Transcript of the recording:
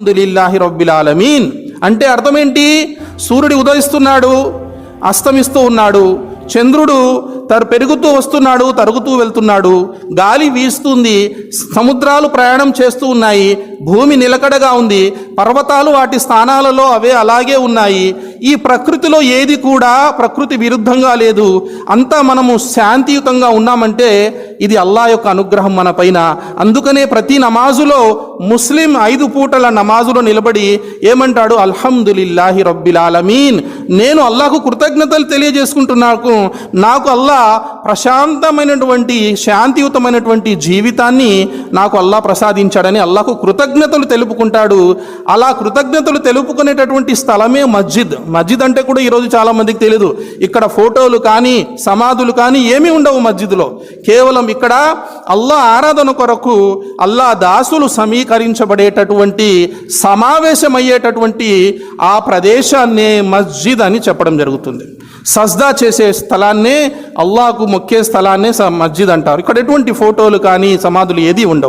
అల్హమ్దులిల్లాహి రబ్బిల్ ఆలమీన్. అంటే అర్థమేంటి? సూర్యుడు ఉదయిస్తున్నాడు అస్తమిస్తూ ఉన్నాడు చంద్రుడు తరు పెరుగుతూ వస్తున్నాడు తరుగుతూ వెళ్తున్నాడు గాలి వీస్తుంది సముద్రాలు ప్రయాణం చేస్తూ ఉన్నాయి భూమి నిలకడగా ఉంది పర్వతాలు వాటి స్థానాలలో అవే అలాగే ఉన్నాయి ఈ ప్రకృతిలో ఏది కూడా ప్రకృతి విరుద్ధంగా లేదు. అంతా మనము శాంతియుతంగా ఉన్నామంటే ఇది అల్లా యొక్క అనుగ్రహం మన పైన. అందుకనే ప్రతి నమాజులో ముస్లిం ఐదు పూటల నమాజులో నిలబడి ఏమంటాడు? అల్హమ్దులిల్లాహి రబ్బిల్ ఆలమీన్. నేను అల్లాహకు కృతజ్ఞతలు తెలియజేసుకుంటున్నాను నాకు అల్లా ప్రశాంతమైనటువంటి శాంతియుతమైనటువంటి జీవితాన్ని నాకు అల్లా ప్రసాదించాడని అల్లాకు కృతజ్ఞతలు తెలుపుకుంటాడు. అలా కృతజ్ఞతలు తెలుపుకునేటటువంటి స్థలమే మస్జిద్. మస్జిద్ అంటే కూడా ఈరోజు చాలా మందికి తెలియదు ఇక్కడ ఫోటోలు కానీ సమాధులు కానీ ఏమీ ఉండవు మస్జిద్లో. కేవలం ఇక్కడ అల్లా ఆరాధన కొరకు అల్లా దాసులు సమీకరించబడేటటువంటి సమావేశమయ్యేటటువంటి ఆ ప్రదేశాన్నే మస్జిద్ అని చెప్పడం జరుగుతుంది. సజ్దా చేసే స్థలాన్నే అల్లాహకు మొక్కే స్థలాన్నే స- మస్జిద్ అంటారు. ఇక్కడ ఎటువంటి ఫోటోలు కానీ సమాధులు ఏది ఉండవు.